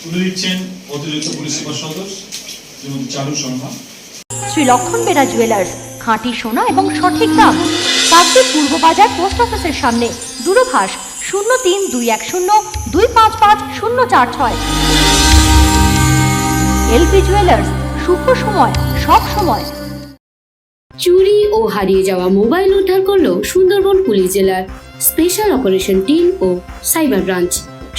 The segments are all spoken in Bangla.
তুলে দিচ্ছেন অতিরিক্ত পুলিশ সুপার সদস্য শ্রীমতী চারু শর্মা। শ্রী লক্ষণ বেরা জুয়েলার্স খাঁটি সোনা এবং সঠিক দাম। কাকদ্বীপ পূর্ব বাজার পোস্ট অফিসের সামনে দূরভাষ শূন্য তিন দুই এক শূন্য দুই পাঁচ পাঁচ শূন্য চার ছয়। এলপি জুয়েলার্স শুভ সময় সব সময়। চুরি ও হারিয়ে যাওয়া মোবাইল উদ্ধার করল সুন্দরবন পুলিশ জেলার স্পেশাল অপারেশন টিম ও সাইবার ব্রাঞ্চ।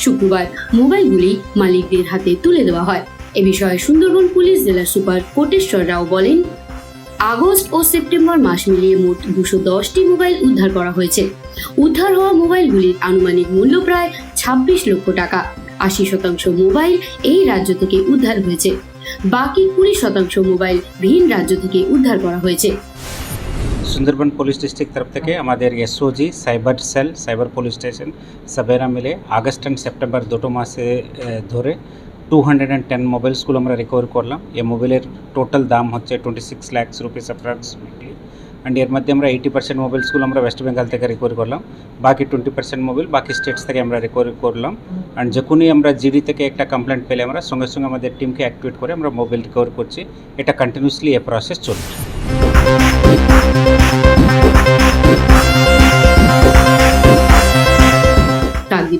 শুক্রবার মোবাইলগুলি মালিকদের হাতে তুলে দেওয়া হয়। এ বিষয়ে সুন্দরবন পুলিশ জেলার সুপার কোটেশ্বর রাও বলেন, আগস্ট ও সেপ্টেম্বর মাস মিলিয়ে মোট দুশো দশটি মোবাইল উদ্ধার করা হয়েছে। উদ্ধার হওয়া মোবাইলগুলির আনুমানিক মূল্য প্রায় ছাব্বিশ লক্ষ টাকা। আশি শতাংশ মোবাইল এই রাজ্য থেকে উদ্ধার হয়েছে। বাকি কুড়ি শতাংশ মোবাইল ভিন রাজ্য থেকে উদ্ধার করা হয়েছে। সুন্দরবন পুলিশ ডিস্ট্রিক্ট তরফ থেকে আমাদের SOG cyber cell cyber police station সবেরা মিলে আগস্ট অ্যান্ড সেপ্টেম্বর দুটো মাসে ধরে টু হান্ড্রেড অ্যান্ড টেন মোবাইলসগুলো আমরা রিকভার করলাম। এই মোবাইলের টোটাল দাম হচ্ছে twenty six lakhs rupees approximately and এর মধ্যে আমরা এইটি পার্সেন্ট মোবাইলসগুলো আমরা ওয়েস্ট বেঙ্গল থেকে রিকভার করলাম। বাকি টোয়েন্টি পার্সেন্ট মোবাইল বাকি স্টেটস থেকে আমরা রিকভার করলাম। অ্যান্ড যখনই আমরা জিডি থেকে একটা কমপ্লেন্ট পেলে আমরা, সঙ্গে সঙ্গে আমাদের টিমকে অ্যাক্টিভেট করে আমরা মোবাইল রিকভার করছি। এটা কন্টিনিউসলি এ প্রসেস চলছে।